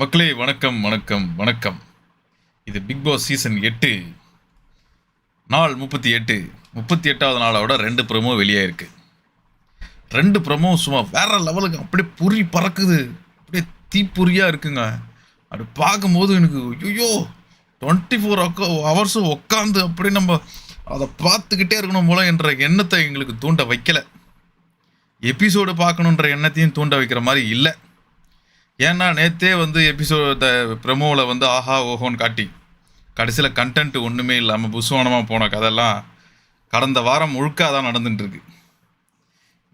மக்களே வணக்கம் வணக்கம் வணக்கம். இது பிக் பாஸ் சீசன் எட்டு. நாள் முப்பத்தி எட்டு. முப்பத்தி எட்டாவது நாளோட ரெண்டு ப்ரோமோ வெளியாயிருக்கு. ரெண்டு ப்ரோமோ சும்மா வேற லெவலுக்கு அப்படியே புரி பறக்குது. அப்படியே தீப்பொறியாக இருக்குங்க. அப்படி பார்க்கும்போது எனக்கு ஐயோ டுவெண்ட்டி ஃபோர் ஹவர்ஸும் உட்காந்து அப்படியே நம்ம அதை பார்த்துக்கிட்டே இருக்கணும் போல என்ற எண்ணத்தை எங்களுக்கு தூண்ட வைக்கலை. எபிசோடு பார்க்கணுன்ற எண்ணத்தையும் தூண்ட வைக்கிற மாதிரி இல்லை. ஏன்னா நேத்தே வந்து எபிசோட் ப்ரெமோவில் வந்து ஆஹா ஓஹோன்னு காட்டி. கடைசியில் கண்டென்ட் ஒன்றுமே இல்லாமல் புசுவானமாக போன கதையெல்லாம் கடந்த வாரம் முழுக்க அதான் நடந்துட்டுருக்கு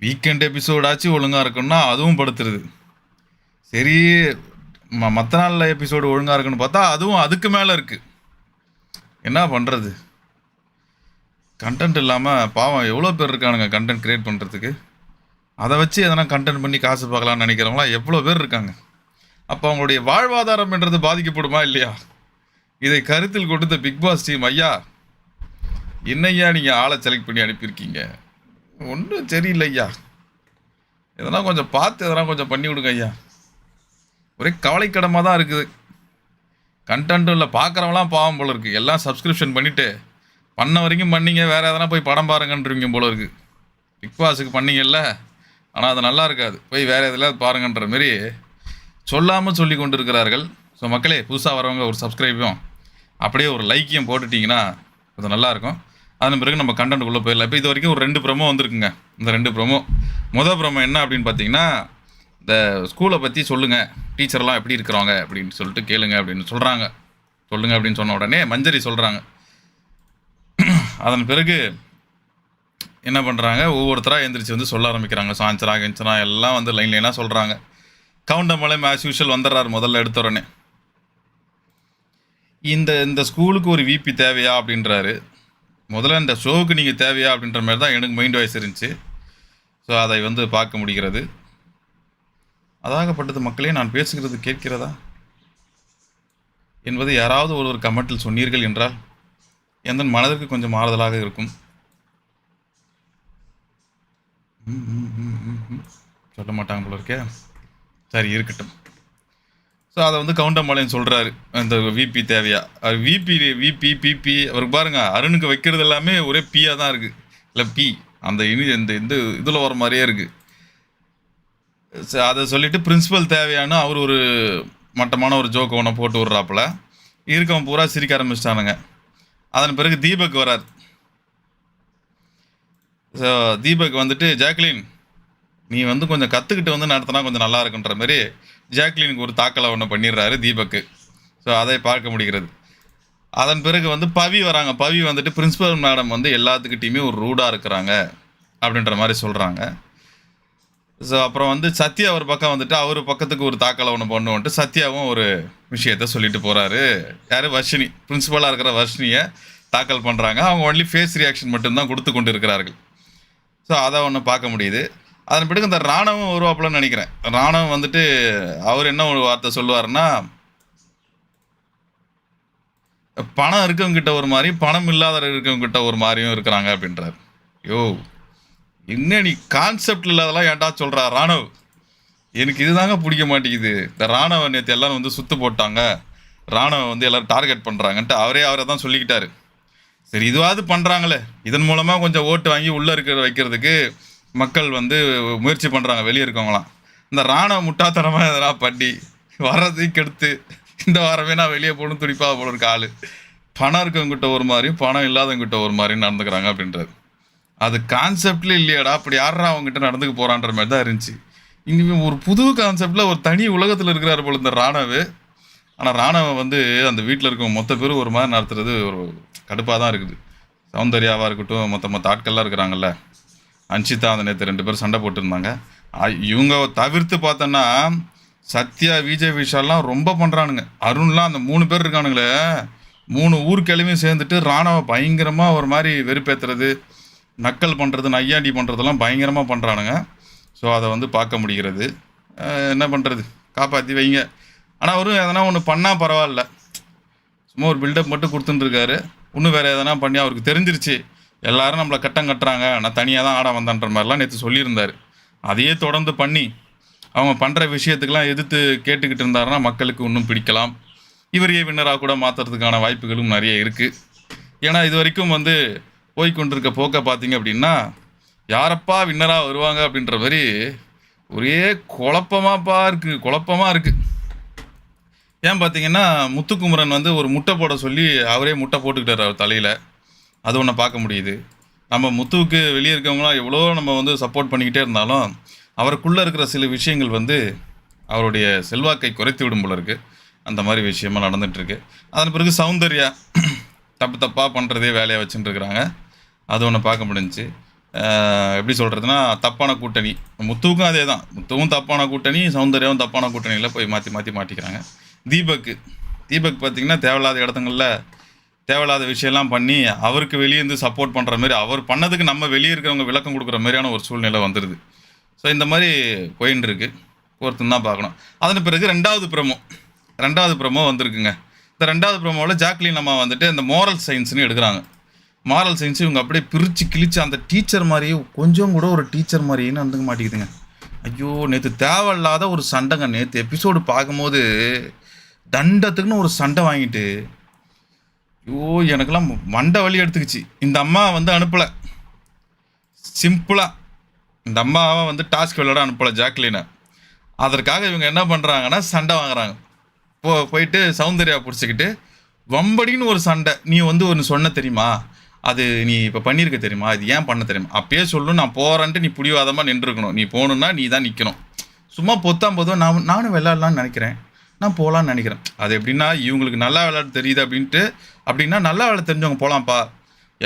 வீக்கெண்ட் எபிசோடாச்சும் ஒழுங்காக இருக்குன்னா அதுவும் படுத்துருது. சரி ம மற்ற நாளில் எபிசோடு ஒழுங்காக இருக்குன்னு பார்த்தா அதுவும் அதுக்கு மேலே இருக்குது என்ன பண்ணுறது கண்டென்ட் இல்லாமல் பாவம் எவ்வளோ பேர் இருக்கானுங்க கண்டென்ட் க்ரியேட் பண்ணுறதுக்கு அதை வச்சு எதனா கண்டென்ட் பண்ணி காசு பார்க்கலான்னு நினைக்கிறவங்களாம் எவ்வளோ பேர் இருக்காங்க? அப்போ அவங்களுடைய வாழ்வாதாரம் என்றது பாதிக்கப்படுமா இல்லையா? இதை கருத்தில் கொடுத்த பிக் பாஸ் டீம் ஐயா என்னய்யா நீங்கள் ஆளை செலக்ட் பண்ணி அனுப்பியிருக்கீங்க. ஒன்றும் சரியில்லை ஐயா. இதெல்லாம் கொஞ்சம் பார்த்து இதெல்லாம் கொஞ்சம் பண்ணி விடுங்க ஐயா. ஒரே கவலைக்கிடமாக தான் இருக்குது. கண்டென்ட்டும் இல்லை பார்க்குறவங்களாம் பாவம் போல இருக்குது எல்லாம் சப்ஸ்கிரிப்ஷன் பண்ணிவிட்டு பண்ண வரைக்கும் பண்ணீங்க வேறு எதனா போய் படம் பாருங்கன்றீங்க போல இருக்குது பிக் பாஸுக்கு பண்ணிங்கல்ல ஆனால் அது நல்லா இருக்காது. போய் வேறு எதில் பாருங்கன்ற மாரி சொல்லாமல் சொல்லி கொண்டு இருக்கிறார்கள் ஸோ மக்களே புதுசாக வரவங்க ஒரு சப்ஸ்கிரைபும் அப்படியே ஒரு லைக்கையும் போட்டுட்டிங்கன்னா கொஞ்சம் நல்லாயிருக்கும் அதன் பிறகு நம்ம கண்டென்ட்டுக்குள்ளே போயிடலாம். இப்போ இது வரைக்கும் ஒரு ரெண்டு ப்ரமோ வந்திருக்குங்க. இந்த ரெண்டு ப்ரமோ மொதல் ப்ரமோ என்ன அப்படின்னு பார்த்தீங்கன்னா இந்த ஸ்கூலை பற்றி சொல்லுங்கள் டீச்சர்லாம் எப்படி இருக்கிறாங்க அப்படின்னு சொல்லிட்டு கேளுங்க அப்படின்னு சொல்கிறாங்க சொல்லுங்கள் அப்படின்னு சொன்ன உடனே மஞ்சரி சொல்கிறாங்க அதன் பிறகு என்ன பண்ணுறாங்க ஒவ்வொருத்தராக எந்திரிச்சு வந்து சொல்ல ஆரம்பிக்கிறாங்க. சாஞ்சரா கெஞ்சரா எல்லாம் வந்து லைன் லைனாக சொல்கிறாங்க கவுண்டமலை ஆஸ் யூஷுவல் வந்துடுறாரு முதல்ல எடுத்த உடனே. இந்த இந்த ஸ்கூலுக்கு ஒரு விபி தேவையா அப்படின்றாரு. முதல்ல இந்த ஷோவுக்கு நீங்கள் தேவையா அப்படின்ற மாதிரி தான் எனக்கு மைண்ட் வாய்ஸ் இருந்துச்சு. ஸோ அதை வந்து பார்க்க முடிகிறது. அதாகப்பட்டது மக்களே நான் பேசுகிறது கேட்கிறதா? என்பது யாராவது ஒரு ஒரு கமெண்டில் சொன்னீர்கள் என்றால் எந்த மனதிற்கு கொஞ்சம் ஆறுதலாக இருக்கும். சொல்ல மாட்டாங்க போல இருக்கே. சரி இருக்கட்டும். ஸோ அதை வந்து கவுண்டம்பாளையம் சொல்கிறாரு அந்த விபி தேவையா? விபி விபி பிபி அவருக்கு பாருங்கள் அருணுக்கு வைக்கிறது எல்லாமே ஒரே பியாக தான் இருக்குது இல்லை பி அந்த இனி இந்த இந்த இதில் வர மாதிரியே இருக்குது ச- அதை சொல்லிவிட்டு பிரின்ஸிபல் தேவையான அவர் ஒரு மட்டமான ஒரு ஜோக்கு ஒன்று போட்டு விட்றாப்புல. இருக்கவன் பூரா சிரிக்க ஆரம்பிச்சிட்டானுங்க. அதன் பிறகு தீபக் வரார். ஸோ தீபக் வந்துட்டு ஜாக்லின் நீ வந்து கொஞ்சம் கற்றுக்கிட்டு வந்து நடத்தினா கொஞ்சம் நல்லா இருக்குன்ற மாதிரி ஜாக்லினுக்கு ஒரு தாக்கலை ஒன்று பண்ணிடுறாரு தீபக்கு. ஸோ அதை பார்க்க முடிகிறது. அதன் பிறகு வந்து பவி வராங்க. பவி வந்துட்டு பிரின்சிபல் மேடம் வந்து எல்லாத்துக்கிட்டையுமே ஒரு ரூடாக இருக்கிறாங்க அப்படின்ற மாதிரி சொல்கிறாங்க ஸோ அப்புறம் வந்து சத்யா ஒரு பக்கம் வந்துட்டு அவர் பக்கத்துக்கு ஒரு தாக்கலை ஒன்று பண்ணுவோன்ட்டு சத்யாவும் ஒரு விஷயத்த சொல்லிட்டு போகிறாரு யார்? வர்ஷினி. பிரின்சிபலாக இருக்கிற வர்ஷினியை தாக்கல் பண்ணுறாங்க அவங்க ஒன்லி ஃபேஸ் ரியாக்ஷன் மட்டும்தான் கொடுத்து கொண்டு இருக்கிறார்கள் ஸோ அதை ஒன்று பார்க்க முடியுது. அதன் பிறகு இந்த ராணவம் வருவாப்புலன்னு நினைக்கிறேன். ராணவம் வந்துட்டு அவர் என்ன ஒரு வார்த்தை சொல்லுவாருன்னா பணம் இருக்கவங்கிட்ட ஒரு மாதிரி பணம் இல்லாத இருக்கவங்கிட்ட ஒரு மாதிரியும் இருக்கிறாங்க அப்படின்றார். யோ என்ன நீ கான்செப்ட் இல்லாதெல்லாம் ஏன்டா சொல்கிறா ராணவ் எனக்கு இதுதாங்க பிடிக்க மாட்டேங்குது. இந்த ராணவ நேற்று எல்லாரும் வந்து சுத்து போட்டாங்க. ராணவ வந்து எல்லோரும் டார்கெட் பண்ணுறாங்கன்ட்டு அவரே அவரை தான் சொல்லிக்கிட்டாரு. சரி இதுவாவது பண்ணுறாங்களே இதன் மூலமாக கொஞ்சம் ஓட்டு வாங்கி உள்ளே இருக்கிற வைக்கிறதுக்கு மக்கள் வந்து முயற்சி பண்ணுறாங்க வெளியே இருக்கவங்களாம் இந்த ராணுவ முட்டாத்தனமாக எதனா பண்ணி வர்றதையும் கெடுத்து இந்த வாரமே நான் வெளியே போகணும் துடிப்பாக போல இருக்க ஆள் பணம் இருக்கவங்கிட்ட ஒரு மாதிரியும் பணம் இல்லாதவங்கிட்ட ஒரு மாதிரியும் நடந்துக்கிறாங்க அப்படின்றது. அது கான்செப்ட்லேயே இல்லையாடா அப்படி யாரா அவங்ககிட்ட நடந்துக்க போகிறான்ற மாதிரி தான் இருந்துச்சு. இனிமே ஒரு புது கான்செப்டில் ஒரு தனி உலகத்தில் இருக்கிறாரு போல இந்த ராணவு. ஆனால் ராணவ வந்து அந்த வீட்டில் இருக்க மொத்த பேரும் ஒரு மாதிரி நடத்துறது ஒரு கடுப்பாக தான் இருக்குது. சௌந்தர்யாவாக இருக்கட்டும் மொத்த மொத்த ஆட்கள்லாம் இருக்கிறாங்கல்ல. அன்ஷிதா அந்த நேற்று ரெண்டு பேரும் சண்டை போட்டிருந்தாங்க. இவங்க தவிர்த்து பார்த்தோன்னா சத்யா விஜய் விஷால்லாம் ரொம்ப பண்ணுறானுங்க அருண்லாம் அந்த மூணு பேர் இருக்கானுங்களே மூணு ஊர்க்கிழமையும் சேர்ந்துட்டு ராணுவ பயங்கரமாக ஒரு மாதிரி வெறுப்பேற்றுறது நக்கல் பண்ணுறது நையாண்டி பண்ணுறதெல்லாம் பயங்கரமாக பண்ணுறானுங்க ஸோ அதை வந்து பார்க்க முடிகிறது. என்ன பண்ணுறது காப்பாற்றி வைங்க. ஆனால் அவரும் எதனா ஒன்று பண்ணால் பரவாயில்ல. சும்மா ஒரு பில்டப் மட்டும் கொடுத்துட்டுருக்காரு. இன்னும் வேறு எதனா பண்ணி அவருக்கு தெரிஞ்சிருச்சு. எல்லாரும் நம்மளை கட்டம் கட்டுறாங்க. நான் தனியாக தான் ஆட வந்தேன்ற மாதிரிலாம் நேற்று சொல்லியிருந்தார். அதையே தொடர்ந்து பண்ணி அவங்க பண்ணுற விஷயத்துக்கெல்லாம் எதிர்த்து கேட்டுக்கிட்டு இருந்தாருன்னா மக்களுக்கு இன்னும் பிடிக்கலாம். இவரையே வின்னராக கூட மாற்றுறதுக்கான வாய்ப்புகளும் நிறைய இருக்குது ஏன்னா இது வரைக்கும் வந்து போய்கொண்டிருக்க போக்கை பார்த்தீங்க அப்படின்னா யாரப்பா வின்னராக வருவாங்க அப்படின்ற மாதிரி ஒரே குழப்பமாப்பா இருக்குது குழப்பமாக இருக்குது ஏன் பார்த்தீங்கன்னா முத்துக்குமரன் வந்து ஒரு முட்டை போட சொல்லி அவரே முட்டை போட்டுக்கிட்டார் அவர் தலையில். அது ஒன்று பார்க்க முடியுது. நம்ம முத்துவுக்கு வெளியே இருக்கவங்களாம் எவ்வளோ நம்ம வந்து சப்போர்ட் பண்ணிக்கிட்டே இருந்தாலும் அவருக்குள்ளே இருக்கிற சில விஷயங்கள் வந்து அவருடைய செல்வாக்கை குறைத்து விடும் போல இருக்குது அந்த மாதிரி விஷயமா நடந்துகிட்ருக்கு அதன் பிறகு சௌந்தர்யா தப்பு தப்பாக பண்ணுறதே வேலையை வச்சுட்டு இருக்கிறாங்க. அது ஒன்று பார்க்க முடிஞ்சுச்சு. எப்படி சொல்கிறதுனா தப்பான கூட்டணி. முத்துவுக்கும் அதே தான் முத்துவும் தப்பான கூட்டணி சௌந்தர்யாவும் தப்பான கூட்டணியில் போய் மாற்றி மாற்றி மாட்டிக்கிறாங்க. தீபக்கு தீபக் பார்த்தீங்கன்னா தேவையில்லாத இடத்துங்களில் தேவையில்லாத விஷயம்லாம் பண்ணி அவருக்கு வெளியே இருந்து சப்போர்ட் பண்ணுற மாதிரி அவர் பண்ணதுக்கு நம்ம வெளியே இருக்கிறவங்க விளக்கம் கொடுக்குற மாதிரியான ஒரு சூழ்நிலை வந்துடுது ஸோ இந்த மாதிரி போயின்னு இருக்கு. ஒருத்தன் தான் பார்க்கணும். அதன் பிறகு ரெண்டாவது ப்ரமோ ரெண்டாவது ப்ரமோ வந்திருக்குங்க. இந்த ரெண்டாவது ப்ரமோவில் ஜாக்லின் அம்மா வந்துட்டு இந்த மோரல் சயின்ஸ்னு எடுக்கிறாங்க. மாரல் சயின்ஸ் இவங்க அப்படியே பிரித்து கிழிச்சு அந்த டீச்சர் மாதிரியே கொஞ்சம் கூட ஒரு டீச்சர் மாதிரின்னு வந்துக்க மாட்டேங்குதுங்க. ஐயோ நேற்று தேவையில்லாத ஒரு சண்டைங்க. நேற்று எபிசோடு பார்க்கும்போது தண்டத்துக்குன்னு ஒரு சண்டை வாங்கிட்டு ஐயோ எனக்கெல்லாம் மண்டை வலி எடுத்துக்கிச்சு. இந்த அம்மா வந்து அனுப்பலை. சிம்பிளாக இந்த அம்மாவை வந்து டாஸ்க் விளையாட அனுப்பலை ஜாக்லினை. அதற்காக இவங்க என்ன பண்ணுறாங்கன்னா சண்டை வாங்குறாங்க. போ போயிட்டு சௌந்தர்யா பிடிச்சிக்கிட்டு வம்படின்னு ஒரு சண்டை. நீ வந்து ஒன்று சொன்ன தெரியுமா? அது நீ இப்போ பண்ணியிருக்க தெரியுமா? இது ஏன் பண்ண தெரியுமா? அப்பயே சொல்லணும் நான் போகிறேன்ட்டு நீ புடிவாதமாக நின்றுருக்கணும். நீ போகணுன்னா நீ தான் நிற்கணும் சும்மா பொத்தாம் போதும். நான் நானும் விளாட்லான்னு நினைக்கிறேன். நான் போகலான்னு நினைக்கிறேன். அது எப்படின்னா இவங்களுக்கு நல்லா விளையாட தெரியுது அப்படின்ட்டு அப்படின்னா நல்லா விளையாட தெரிஞ்சவங்க போகலாம்ப்பா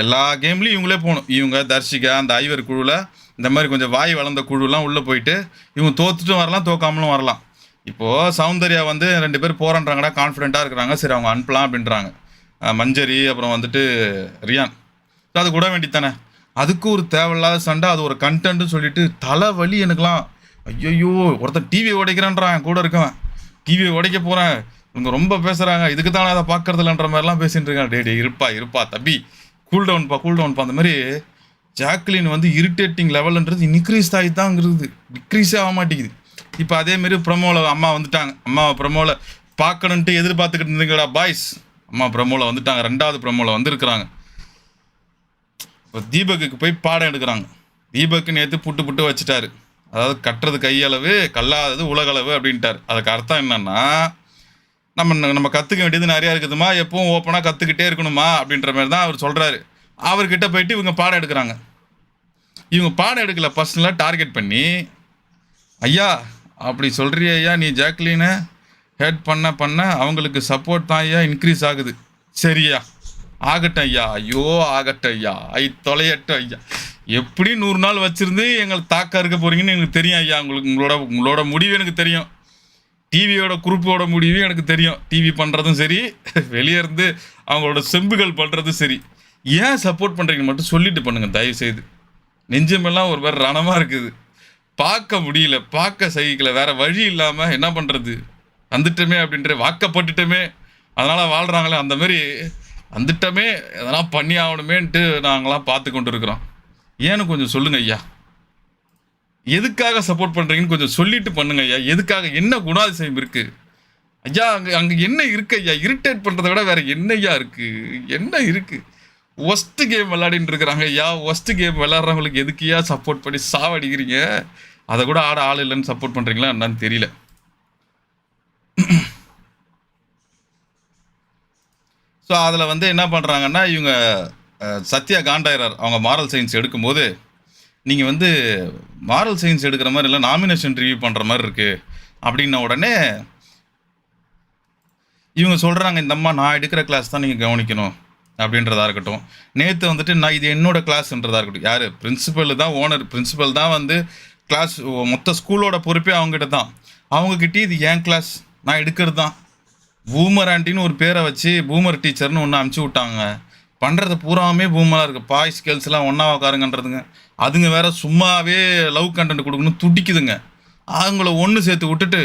எல்லா கேம்லேயும் இவங்களே போகணும். இவங்க தர்ஷிகா அந்த ஐவர் குழுவில் இந்த மாதிரி கொஞ்சம் வாய் வளர்ந்த குழுலாம் உள்ளே போயிட்டு இவங்க தோத்துட்டும் வரலாம் தோக்காமலும் வரலாம். இப்போது சௌந்தர்யா வந்து ரெண்டு பேர் போகிறன்றாங்கடா கான்ஃபிடென்ட்டாக இருக்கிறாங்க. சரி அவங்க அனுப்பலாம் அப்படின்றாங்க. மஞ்சரி அப்புறம் வந்துட்டு ரியான். அது கூட வேண்டித்தானே அதுக்கு ஒரு தேவையில்லாத சண்டை அது ஒரு கண்டென்ட்னு சொல்லிட்டு தலைவலி எனக்குலாம். ஐயோ ஒருத்தன் டிவி உடைக்கிறான்றான் கூட இருக்கவன். டிவியை உடைக்க போகிறேன் இவங்க ரொம்ப பேசுகிறாங்க இதுக்கு தானே அதை பார்க்கறதில்லன்ற மாதிரிலாம் பேசிட்டு இருக்காங்க. டேடி இருப்பா இருப்பா தம்பி. கூல் டவுன்ப்பா கூல் டவுன்ப்பா அந்த மாதிரி ஜாக்லின் வந்து இரிட்டேட்டிங் லெவல்ன்றது இன்க்ரீஸ் ஆகி தான் இருக்குது டிக்ரீஸே ஆக மாட்டேங்குது. இப்போ அதேமாரி ப்ரமோவில் அம்மா வந்துட்டாங்க. அம்மா ப்ரமோவில் பார்க்கணுன்ட்டு எதிர்பார்த்துக்கிட்டு இருந்தீங்களா பாய்ஸ் அம்மா ப்ரமோவில் வந்துட்டாங்க. ரெண்டாவது ப்ரமோவில் வந்திருக்கிறாங்க. இப்போ தீபக்குக்கு போய் பாடம் எடுக்கிறாங்க. தீபக்கு நேற்று புட்டு புட்டு வச்சுட்டாரு. அதாவது கட்டுறது கையளவு கல்லாதது உலகளவு அப்படின்ட்டார். அதுக்கு அர்த்தம் என்னன்னா நம்ம நம்ம கற்றுக்க வேண்டியது நிறையா இருக்குதுமா எப்பவும் ஓப்பனாக கற்றுக்கிட்டே இருக்கணுமா அப்படின்ற மாதிரி தான் அவர் சொல்கிறாரு அவர்கிட்ட போயிட்டு இவங்க பாடம் எடுக்கிறாங்க. இவங்க பாடம் எடுக்கல பர்சனலாக டார்கெட் பண்ணி ஐயா அப்படி சொல்கிறிய ஐயா நீ ஜாக்லினை ஹெட் பண்ண பண்ண அவங்களுக்கு சப்போர்ட் தான் ஐயா இன்க்ரீஸ் ஆகுது. சரியா ஆகட்டும் ஐயா ஐயோ ஆகட்டும் ஐயா ஐ தொலையட்டும் ஐயா. எப்படி நூறு நாள் வச்சுருந்து எங்களை தாக்க இருக்க போகிறீங்கன்னு எனக்கு தெரியும் ஐயா. உங்களுக்கு உங்களோட உங்களோட முடிவு எனக்கு தெரியும். டிவியோட குரூப்போட முடிவு எனக்கு தெரியும். டிவி பண்ணுறதும் சரி வெளியே இருந்து அவங்களோட செம்புகள் பண்ணுறதும் சரி. ஏன் சப்போர்ட் பண்ணுறீங்க மட்டும் சொல்லிட்டு பண்ணுங்கள் தயவு செய்து நெஞ்சமெல்லாம் ஒரு வேறு ரணமாக இருக்குது. பார்க்க முடியல பார்க்க சகிக்கல. வேறு வழி இல்லாமல் என்ன பண்ணுறது வந்துட்டோமே அப்படின்ற வாக்கப்பட்டுட்டோமே. அதனால் வாழ்கிறாங்களே அந்த மாதிரி. வந்துட்டோமே எதனா பண்ணி ஆகணுமேன்ட்டு நாங்களாம் பார்த்து கொண்டு இருக்கிறோம். ஏன்னு கொஞ்சம் சொல்லுங்க ஐயா. எதுக்காக சப்போர்ட் பண்ணுறீங்கன்னு கொஞ்சம் சொல்லிட்டு பண்ணுங்க ஐயா. எதுக்காக என்ன குணாதிசயம் இருக்கு? ஐயா அங்கே அங்கே என்ன இருக்கு ஐயா? இரிட்டேட் பண்ணுறத விட வேற என்ன ஐயா இருக்கு? என்ன இருக்கு? ஒஸ்ட் கேம் விளையாடிட்டு இருக்கிறாங்க ஐயா. ஒஸ்ட் கேம் விளையாடுறவங்களுக்கு எதுக்குயா சப்போர்ட் பண்ணி சாவடிக்கிறீங்க? அதை கூட ஆட ஆள் இல்லைன்னு சப்போர்ட் பண்ணுறீங்களா என்னன்னு தெரியல. ஸோ அதில் வந்து என்ன பண்ணுறாங்கன்னா இவங்க சத்யா காண்டாயிரர் அவங்க மாரல் சயின்ஸ் எடுக்கும்போது நீங்கள் வந்து மாரல் சயின்ஸ் எடுக்கிற மாதிரி இல்லை நாமினேஷன் ரிவ்யூ பண்ணுற மாதிரி இருக்குது அப்படின்ன உடனே இவங்க சொல்கிறாங்க இந்த அம்மா நான் எடுக்கிற கிளாஸ் தான் நீங்கள் கவனிக்கணும். அப்படின்றதா இருக்கட்டும். நேற்று வந்துட்டு நான் இது என்னோட கிளாஸ்ன்றதா இருக்கட்டும். யார்? பிரின்சிபல் தான் ஓனர் பிரின்சிபல் தான் வந்து கிளாஸ் மொத்த ஸ்கூலோட பொறுப்பே அவங்ககிட்ட தான். அவங்கக்கிட்டே இது என் கிளாஸ் நான் எடுக்கிறது தான். பூமர் ஆண்டின்னு ஒரு பேரை வச்சு பூமர் டீச்சர்னு ஒன்று அமுச்சு விட்டாங்க. பண்ணுறது பூராமே பூமராக இருக்குது பாய்ஸ் கேர்ள்ஸ்லாம் ஒன்றா உட்காருங்கன்றதுங்க அதுங்க வேற சும்மாவே லவ் கண்டென்ட் கொடுக்கணும் துடிக்குதுங்க. அவங்கள ஒன்று சேர்த்து விட்டுட்டு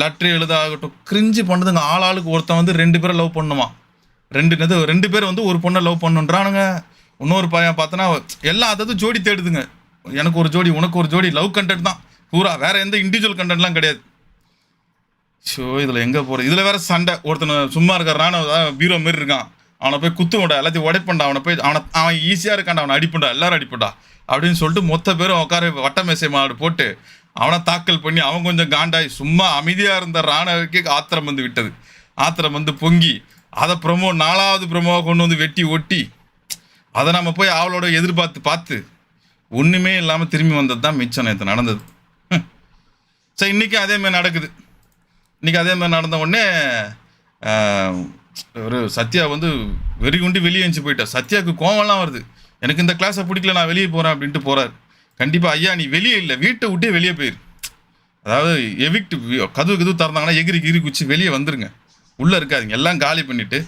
லெட்ரு எழுத ஆகட்டும் கிரிஞ்சு பண்ணுதுங்க ஆள் ஆளுக்கு ஒருத்தன் வந்து ரெண்டு பேரை லவ் பண்ணுமா? ரெண்டு இது ரெண்டு பேர் வந்து ஒரு பொண்ணை லவ் பண்ணுன்றானுங்க. இன்னொரு பையன் பார்த்தோன்னா எல்லாம் அதாவது ஜோடி தேடுதுங்க. எனக்கு ஒரு ஜோடி உனக்கு ஒரு ஜோடி லவ் கண்டென்ட் தான். பூரா வேற எந்த இண்டிவிஜுவல் கண்டென்ட்லாம் கிடையாது. ஷோ இதில் எங்கே போகிறது இதில் வேற சண்டை. ஒருத்தனை சும்மா இருக்கிறான்னு பீரோ மாரி இருக்கான். அவனை போய் குத்துவண்டா எல்லாத்தையும் உடைப்பண்டா அவனை போய் அவனை அவன் ஈஸியாக இருக்காண்டா அவனை அடிப்பண்டா எல்லாரும் அடிப்பண்டா அப்படின்னு சொல்லிட்டு மொத்த பேரும் உட்கார வட்ட மேசை மாடு போட்டு அவனை தாக்கல் பண்ணி அவன் கொஞ்சம் காண்டாய் சும்மா அமைதியாக இருந்த ராணவுக்கு ஆத்திரம் வந்து விட்டது. ஆத்திரம் வந்து பொங்கி அதை ப்ரொமோ நாலாவது ப்ரொமோவை கொண்டு வந்து வெட்டி ஒட்டி அதை நம்ம போய் அவளோட எதிர்பார்த்து பார்த்து ஒன்றுமே இல்லாமல் திரும்பி வந்தது தான் மிச்சம் நேற்று நடந்தது. சரி இன்றைக்கும் அதே மாதிரி நடக்குது. இன்றைக்கி அதே மாதிரி நடந்த உடனே ஒரு சத்யா வந்து வெறி குண்டு வெளியே எழுந்து போயிட்டா. சத்யாவுக்கு கோவம்லாம் வருது. எனக்கு இந்த கிளாஸை பிடிக்கல நான் வெளியே போகிறேன் அப்படின்ட்டு போகிறார் கண்டிப்பாக ஐயா நீ வெளியே இல்லை. வீட்டை விட்டே வெளியே போயிரு. அதாவது எவிக்ட் கதவு கதவு திறந்தாங்கன்னா எகிரி கிரி குச்சி வெளியே வந்துருங்க. உள்ளே இருக்காதீங்க. எல்லாம் காலி பண்ணிவிட்டு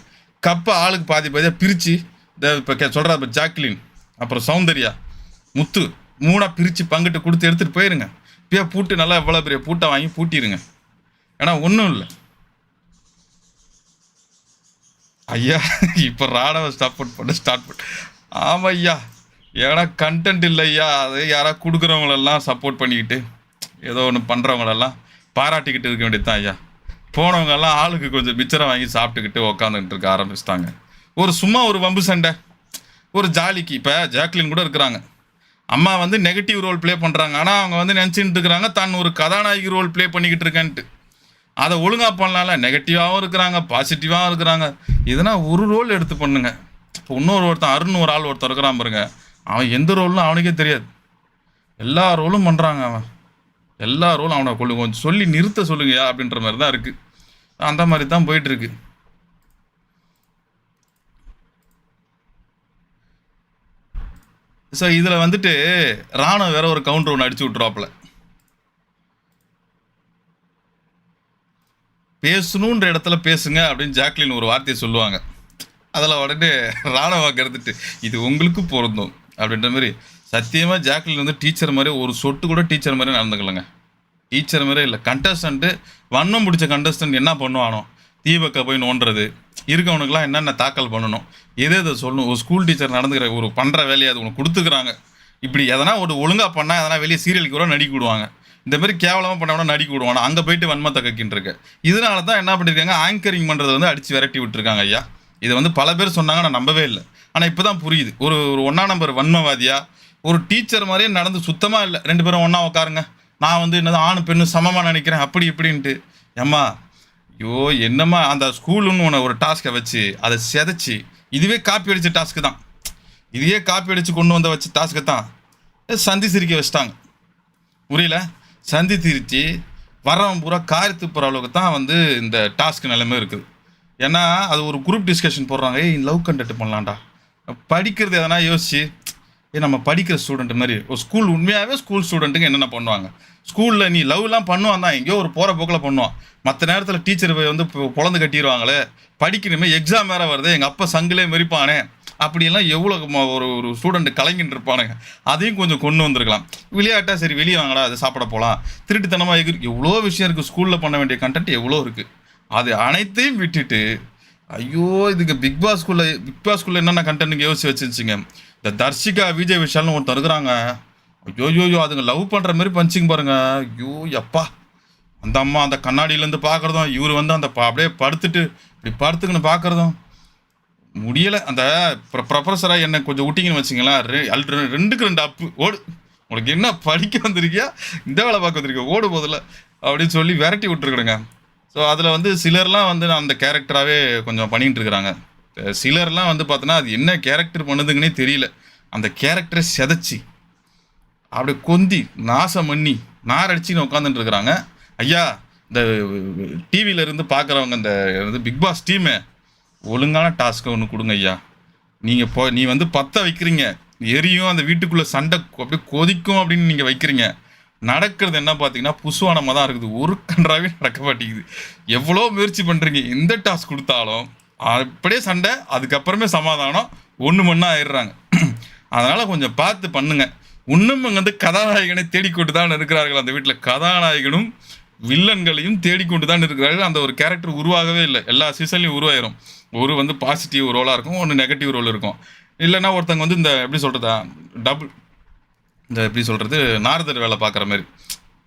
கப்பை ஆளுக்கு பாதி பாதியாக பிரித்து இந்த இப்போ சொல்கிறா இப்போ ஜாக்லின் அப்புறம் சௌந்தர்யா முத்து மூணாக பிரித்து பங்கிட்டு கொடுத்து எடுத்துகிட்டு போயிருங்க. இப்போயே பூட்டு நல்லா எவ்வளோ பெரிய பூட்டை வாங்கி பூட்டிடுங்க ஏன்னா ஒன்றும் இல்லை. ஐயா இப்போ ராணுவ சப்போர்ட் பண்ண ஸ்டார்ட் பண்ண. ஆமாம் ஐயா ஏன்னா கண்டென்ட் இல்லை ஐயா. அது யாராவது கொடுக்குறவங்களெல்லாம் சப்போர்ட் பண்ணிக்கிட்டு ஏதோ ஒன்று பண்ணுறவங்களெல்லாம் பாராட்டிக்கிட்டு இருக்க வேண்டியது தான் ஐயா. போனவங்கெல்லாம் ஆளுக்கு கொஞ்சம் மிச்சரை வாங்கி சாப்பிட்டுக்கிட்டு உக்காந்துக்கிட்டு இருக்க ஆரம்பிச்சிட்டாங்க. ஒரு சும்மா ஒரு வம்பு சண்டை. ஒரு ஜாலிக்கு இப்போ ஜாக்லின் கூட இருக்கிறாங்க. அம்மா வந்து நெகட்டிவ் ரோல் ப்ளே பண்ணுறாங்க ஆனால் அவங்க வந்து நினச்சிட்டு இருக்கிறாங்க தான் ஒரு கதாநாயகி ரோல் ப்ளே பண்ணிக்கிட்டு இருக்கேன்ட்டு. அதை ஒழுங்காக பண்ணலாம்ல. நெகட்டிவாகவும் இருக்கிறாங்க பாசிட்டிவாகவும் இருக்கிறாங்க. இதனால் ஒரு ரோல் எடுத்து பண்ணுங்க. இப்போ இன்னொரு ஒருத்தன் அருண் ஒரு ஆள் ஒருத்தன் இருக்கிறான் பாருங்க. அவன் எந்த ரோல்னு அவனுக்கே தெரியாது. எல்லா ரோலும் பண்ணுறாங்க அவன். எல்லா ரோலும் அவனை கொள்ளு கொஞ்சம் சொல்லி நிறுத்த சொல்லுங்கயா அப்படின்ற மாதிரி தான் இருக்குது அந்த மாதிரி தான் போயிட்டுருக்கு ஸோ இதில் வந்துட்டு ராணுவ வேற ஒரு கவுண்டர் ஒன்று அடிச்சு விட்ருவாப்புல பேசணுன்ற இடத்துல பேசுங்க அப்படின்னு ஜாக்லின் ஒரு வார்த்தையை சொல்லுவாங்க. அதில் உடனே ராணுவ கருத்துட்டு இது உங்களுக்கு பொருந்தும் அப்படின்ற மாதிரி சத்தியமாக ஜாக்லின் வந்து டீச்சர் மாதிரி ஒரு சொட்டு கூட டீச்சர் மாதிரி நடந்துக்கலங்க. டீச்சர் மாதிரி இல்லை. கண்டஸ்டண்ட்டு வண்ணம் பிடிச்ச கண்டஸ்டன்ட் என்ன பண்ணுவானோ தீபக்க போய் நோண்டுறது இருக்கவனுக்குலாம் என்னென்ன தாக்கல் பண்ணணும் எது எதை சொல்லணும் ஒரு ஸ்கூல் டீச்சர் நடந்துக்கிற ஒரு பண்ணுற வேலையை அது உனக்கு கொடுத்துக்கிறாங்க. இப்படி எதனா ஒரு ஒழுங்காக பண்ணால் எதனா வெளியே சீரியலுக்கு கூட நடிக்கிடுவாங்க இந்த மாதிரி கேவலமாக பண்ண நடிக்க விடுவாங்க அங்கே போயிட்டு வன்மத்தை கக்கின்னு இருக்கு. இதனால தான் என்ன பண்ணியிருக்காங்க ஆங்கரிங் பண்ணுறது வந்து அடித்து விரட்டி விட்டுருக்காங்க ஐயா. இதை வந்து பல பேர் சொன்னாங்க நான் நம்பவே இல்லை. ஆனால் இப்போ தான் புரியுது. ஒரு ஒரு ஒன்றா நம்பர் வன்மவாதியா? ஒரு டீச்சர் மாதிரியே நடந்து சுத்தமாக இல்லை. ரெண்டு பேரும் ஒன்றா உட்காருங்க நான் வந்து என்னது ஆணு பெண்ணு சமமாக நினைக்கிறேன் அப்படி இப்படின்ட்டு. ஏம்மா ஐயோ என்னம்மா அந்த ஸ்கூலுன்னு ஒன்று ஒரு டாஸ்க்கை வச்சு அதை செதைச்சி இதுவே காப்பி அடித்த டாஸ்க்கு தான். இதுவே காப்பி அடித்து கொண்டு வந்த வச்ச டாஸ்க்கு தான் சந்தி சிரிக்க வச்சிட்டாங்க. புரியல? சந்தி திருச்சி வரவன் பூரா காரி துப்புற அளவுக்கு தான் வந்து இந்த டாஸ்க் நிலைமை இருக்குது. ஏன்னா அது ஒரு குரூப் டிஸ்கஷன் போடுறாங்க. ஏய் லவ் கண்டக்ட் பண்ணலாம்டா. படிக்கிறது எதனா யோசிச்சு ஏ நம்ம படிக்கிற ஸ்டூடெண்ட் மாதிரி ஒரு ஸ்கூல் உண்மையாகவே ஸ்கூல் ஸ்டூடெண்ட்டுக்கு என்னென்ன பண்ணுவாங்க? ஸ்கூலில் நீ லவ்லாம் பண்ணுவான் தான். எங்கேயோ ஒரு போகிற போக்கில் பண்ணுவான். மற்ற நேரத்தில் டீச்சர் வந்து பொ- பொழந்து கட்டிடுவாங்களே படிக்கணுமே எக்ஸாம் வேறு வருது. எங்கள் அப்பா சங்கிலே மெரிப்பானே அப்படியெல்லாம் எவ்வளோ ம- ஒரு ஒரு ஸ்டூடெண்ட் கலைஞன் இருப்பானுங்க. அதையும் கொஞ்சம் கொண்டு வந்திருக்கலாம். விளையாட்டா சரி வெளியே வாங்கடா அதை சாப்பிட போகலாம் திருட்டுத்தனமாக இருக்கு எவ்வளோ விஷயம் இருக்குது ஸ்கூலில் பண்ண வேண்டிய கண்டென்ட் எவ்வளோ இருக்குது அது அனைத்தையும் விட்டுட்டு ஐயோ இதுக்கு பிக் பாஸ்குள்ள பிக் பாஸ்குள்ள என்னென்ன கண்டென்ட் யோசிச்சு வச்சுருச்சிங்க. இந்த தர்ஷிகா விஜய் விஷால்னு ஒருத்தர் இருக்கிறாங்க. ஐயோ ஐயோ அதுங்க லவ் பண்ணுற மாதிரி பஞ்சிங்க பாருங்க. ஐயோ எப்பா அந்த அம்மா அந்த கண்ணாடியிலேருந்து பார்க்குறதும் இவர் வந்து அந்த ப- அப்படியே படுத்துட்டு இப்படி படுத்துக்குன்னு பார்க்குறதும் முடியலை. அந்த ப்ரொஃபஸராக என்ன கொஞ்சம் விட்டிங்கன்னு வச்சுங்களேன் ரெ- ரெண்டுக்கு ரெண்டு அப்பு ஓடு. உனக்கு என்ன படிக்க வந்திருக்கியா? இந்த வேலை பார்க்க வந்திருக்கியா? ஓடு போதில்ல அப்படின்னு சொல்லி விரட்டி விட்டுருக்குறேங்க ஸோ அதில் வந்து சிலர்லாம் வந்து நான் அந்த கேரக்டராகவே கொஞ்சம் பண்ணிகிட்டு இருக்கிறாங்க. சிலர்லாம் வந்து பார்த்தோன்னா அது என்ன கேரக்டர் பண்ணுதுங்கன்னே தெரியல. அந்த கேரக்டரை செதைச்சி அப்படி கொந்தி நாசம் பண்ணி நார் அடிச்சுன்னு உட்காந்துட்டு இருக்கிறாங்க. ஐயா இந்த டிவியில இருந்து பார்க்குறவங்க இந்த பிக் பாஸ் டீமு ஒழுங்கான டாஸ்க்கை ஒன்று கொடுங்க ஐயா. நீங்கள் போ நீ வந்து பற்ற வைக்கிறீங்க. எரியும் அந்த வீட்டுக்குள்ளே சண்டை அப்படியே கொதிக்கும் அப்படின்னு நீங்கள் வைக்கிறீங்க. நடக்கிறது என்ன பார்த்தீங்கன்னா புசுவானமாக தான் இருக்குது. ஒரு கன்றாவே நடக்க மாட்டேங்குது. எவ்வளோ முயற்சி பண்ணுறீங்க எந்த டாஸ்க் கொடுத்தாலும் அப்படியே சண்டை அதுக்கப்புறமே சமாதானம். ஒன்று மண்ணா ஆயிடுறாங்க. அதனால் கொஞ்சம் பார்த்து பண்ணுங்க. இன்னும் அங்கே வந்து கதாநாயகனை தேடிக்கொண்டு தான் இருக்கிறார்கள் அந்த வீட்டில். கதாநாயகனும் வில்லன்களையும் தேடிக்கொண்டு தான் இருக்கிறார்கள். அந்த ஒரு கேரக்டர் உருவாகவே இல்லை. எல்லா சீசன்லையும் உருவாயிரும். ஒரு வந்து பாசிட்டிவ் ரோலாக இருக்கும் ஒன்று நெகட்டிவ் ரோல் இருக்கும். இல்லைன்னா ஒருத்தங்க வந்து இந்த எப்படி சொல்கிறதா டபுள் இந்த எப்படி சொல்கிறது நாரதர் வேலை பார்க்குற மாதிரி.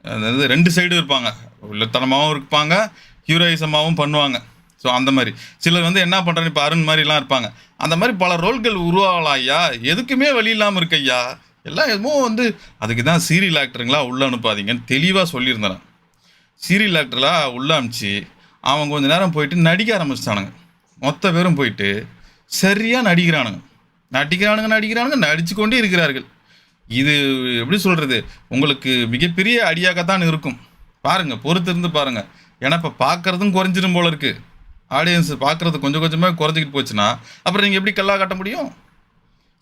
அதாவது ரெண்டு சைடும் இருப்பாங்க. உள்ளத்தனமாகவும் இருப்பாங்க ஹீரோயிசமாகவும் பண்ணுவாங்க. ஸோ அந்த மாதிரி. சிலர் வந்து என்ன பண்ணுறாங்க இப்போ அருண் மாதிரிலாம் இருப்பாங்க. அந்த மாதிரி பல ரோல்கள் உருவாகலாம் ஐயா எதுக்குமே வழி இல்லாமல் இருக்கு ஐயா எல்லாம் எதுவும் வந்து அதுக்கு தான் சீரியல் ஆக்டருங்களா உள்ளே அனுப்பாதீங்கன்னு தெளிவாக சொல்லியிருந்தேன் சீரியல் ஆக்டராக உள்ளே அமிச்சு அவன் கொஞ்ச நேரம் போயிட்டு நடிக்க ஆரம்பிச்சிட்டானுங்க. மொத்த பேரும் போயிட்டு சரியாக நடிக்கிறானுங்க. நடிக்கிறானுங்க நடிக்கிறானுங்க நடிச்சு கொண்டே இருக்கிறார்கள். இது எப்படி சொல்கிறது உங்களுக்கு மிகப்பெரிய அடியாகத்தான் இருக்கும். பாருங்கள் பொறுத்து இருந்து பாருங்கள் ஏன்னா இப்போ பார்க்குறதும் குறைஞ்சிடும் போல இருக்குது ஆடியன்ஸ் பார்க்குறது கொஞ்சம் கொஞ்சமாக குறைஞ்சிக்கிட்டு போச்சுன்னா அப்புறம் நீங்கள் எப்படி கல்லா காட்ட முடியும்?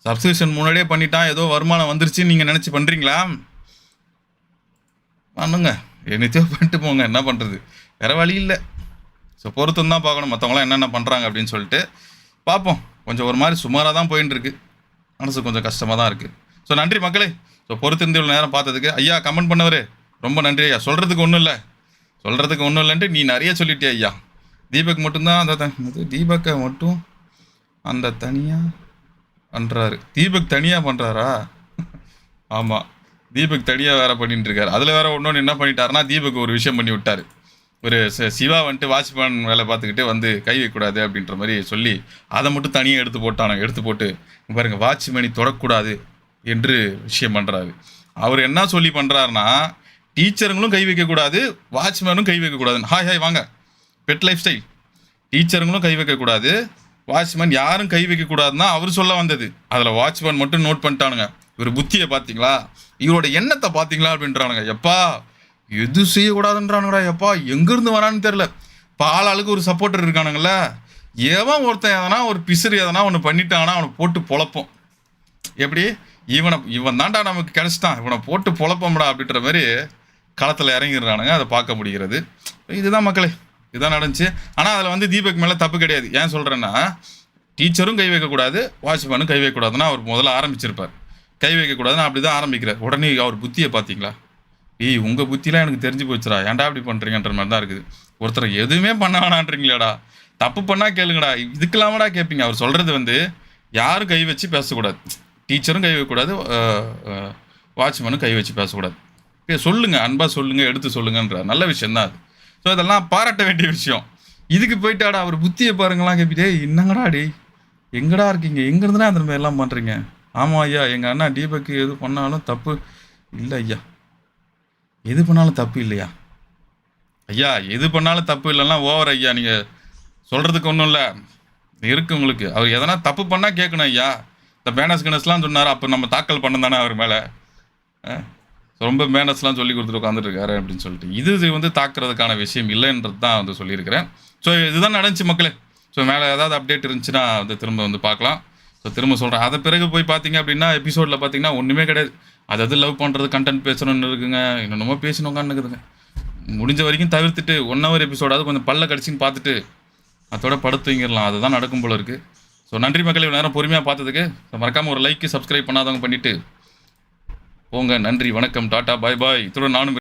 சப்ஸ்கிரிப்ஷன் முன்னாடியே பண்ணிட்டான் ஏதோ வருமானம் வந்துருச்சுன்னு நீங்கள் நினச்சி பண்ணுறீங்களா பண்ணுங்க. என்னத்தையோ பண்ணிட்டு போங்க என்ன பண்ணுறது வேறு வழி இல்லை. ஸோ பொறுத்தம் தான் பார்க்கணும். மற்றவங்களாம் என்னென்ன பண்ணுறாங்க அப்படின்னு சொல்லிட்டு பார்ப்போம். கொஞ்சம் ஒரு மாதிரி சுமாராக தான் போயின்னு இருக்கு மனசு கொஞ்சம் கஷ்டமாக தான் இருக்குது ஸோ நன்றி மக்களே. ஸோ பொறுத்திருந்து இவ்வளோ நேரம் பார்த்ததுக்கு ஐயா கமெண்ட் பண்ணவரே. ரொம்ப நன்றி ஐயா. சொல்கிறதுக்கு ஒன்றும் இல்லை. சொல்கிறதுக்கு ஒன்றும் இல்லைன்ட்டு நீ நிறைய சொல்லிட்டே ஐயா? தீபக் மட்டும்தான் அந்த த- இது தீபக்கை மட்டும் அந்த தனியாக பண்ணுறாரு தீபக் தனியாக பண்ணுறாரா ஆமாம் தீபக் தனியாக வேற பண்ணிட்டு இருக்காரு அதில் வேற ஒன்று என்ன பண்ணிட்டாருன்னா தீபக் ஒரு விஷயம் பண்ணி விட்டார். ஒரு சிவா வந்துட்டு வாட்ச்மேன் வேலை பார்த்துக்கிட்டு வந்து கை வைக்கக்கூடாது அப்படின்ற மாதிரி சொல்லி அதை மட்டும் தனியாக எடுத்து போட்டானோ எடுத்து போட்டு பாருங்கள் பாருங்க வாட்ச்மேனி தொடக்கூடாது என்று விஷயம் பண்ணுறாரு அவர் என்ன சொல்லி பண்ணுறாருன்னா டீச்சருங்களும் கை வைக்கக்கூடாது வாட்ச்மேனும் கை வைக்கக்கூடாதுன்னு. ஹாய் ஹாய் வாங்க. Pet life style. டீச்சருங்களும் கை வைக்கக்கூடாது வாட்ச்மேன் யாரும் கை வைக்கக்கூடாதுன்னா அவர் சொல்ல வந்தது. அதில் வாட்ச்மேன் மட்டும் நோட் பண்ணிட்டானுங்க. இவர் புத்தியை பார்த்தீங்களா? இவரோட எண்ணத்தை பார்த்தீங்களா அப்படின்றானுங்க. எப்பா எது செய்யக்கூடாதுன்றானுங்கடா எப்பா எங்கேருந்து வரான்னு தெரில பால் ஆளுக்கு ஒரு சப்போர்ட்டர் இருக்கானுங்கள எவன் ஒருத்தன் எதனா ஒரு பிசுறு எதனா ஒன்று பண்ணிட்டானா அவனை போட்டு பொழப்போம். எப்படி? இவனை இவன் தாண்டா நமக்கு கிடச்சிட்டான். இவனை போட்டு பொழப்போம்டா அப்படின்ற மாதிரி களத்தில் இறங்கிடுறானுங்க. அதை பார்க்க முடிகிறது. இதுதான் மக்களே இதுதான் நடந்துச்சு. ஆனால் அதில் வந்து தீபக் மேலே தப்பு கிடையாது. ஏன் சொல்கிறேன்னா டீச்சரும் கை வைக்கக்கூடாது வாட்ச்மேனும் கை வைக்கக்கூடாதுன்னா அவர் முதல்ல ஆரம்பிச்சிருப்பார். கை வைக்கக்கூடாதுன்னு அப்படி தான் ஆரம்பிக்கிறார் உடனே அவர் புத்தியை பார்த்தீங்களா? ஏய் உங்கள் புத்திலாம் எனக்கு தெரிஞ்சு போச்சுடா. ஏன்டா இப்படி பண்ணுறீங்கன்ற மாதிரி தான் இருக்குது. ஒருத்தர் எதுவுமே பண்ண வேணான்றீங்களாடா. தப்பு பண்ணால் கேளுங்கடா. இதுக்கெல்லாமடா கேட்பீங்க. அவர் சொல்கிறது வந்து யாரும் கை வச்சு பேசக்கூடாது. டீச்சரும் கை வைக்கக்கூடாது. வாட்ச்மேனும் கை வச்சு பேசக்கூடாது. ஏய், சொல்லுங்கள் அன்பாக சொல்லுங்கள் எடுத்து சொல்லுங்கன்ற நல்ல விஷயம் தான் அது. ஸோ இதெல்லாம் பாராட்ட வேண்டிய விஷயம். இதுக்கு போயிட்டாடா. அவர் புத்தியை பாருங்களாம் கேப்பிட்டே என்னங்கடா டேய்? எங்கடா இருக்கீங்க? எங்கேருந்துடா அந்த மாதிரிலாம் பண்ணுறீங்க ஆமாம் ஐயா எங்கள் அண்ணா தீபக் எது பண்ணாலும் தப்பு இல்லை ஐயா. எது பண்ணாலும் தப்பு இல்லையா? ஐயா எது பண்ணாலும் தப்பு இல்லைன்னா ஓவர் ஐயா நீங்கள் சொல்கிறதுக்கு ஒன்றும் இல்லை. இருக்குது உங்களுக்கு. அவர் எதனா தப்பு பண்ணால் கேட்கணும் ஐயா. இந்த பேனஸ் கினஸ்லாம் சொன்னார் அப்போ நம்ம தாக்கல் பண்ண தானே அவர் மேலே. ரொம்ப மேனஸ்லாம் சொல்லி கொடுத்துட்டு உட்காந்துருக்காரு அப்படின்னு சொல்லிட்டு. இது வந்து தாக்குறதுக்கான விஷயம் இல்லைன்றது தான் வந்து சொல்லியிருக்கிறேன். ஸோ இதுதான் நடந்துச்சு மக்களே. ஸோ மேலே ஏதாவது அப்டேட் இருந்துச்சுன்னா வந்து திரும்ப வந்து பார்க்கலாம். ஸோ திரும்ப சொல்கிறேன் அதை பிறகு போய் பார்த்தீங்க அப்படின்னா எபிசோடில் பார்த்தீங்கன்னா ஒன்றுமே கிடையாது. அதாவது லவ் பண்ணுறது கண்டென்ட் பேசணும்னு இருக்குங்க. என்னென்னமோ பேசணுங்கன்னு இருக்குதுங்க. முடிஞ்ச வரைக்கும் தவிர்த்துட்டு ஒன் ஹவர் எபிசோடாவது கொஞ்சம் பல்ல கடிச்சின்னு பார்த்துட்டு அதோட படுத்து அதுதான் நடக்கும் போல இருக்குது ஸோ நன்றி மக்களை நேரம் பொறுமையாக பார்த்ததுக்கு. மறக்காமல் ஒரு லைக் சப்ஸ்கிரைப் பண்ணாதவங்க பண்ணிவிட்டு போங்க. நன்றி வணக்கம். டாட்டா பாய் பாய் இத்துடன் நானும்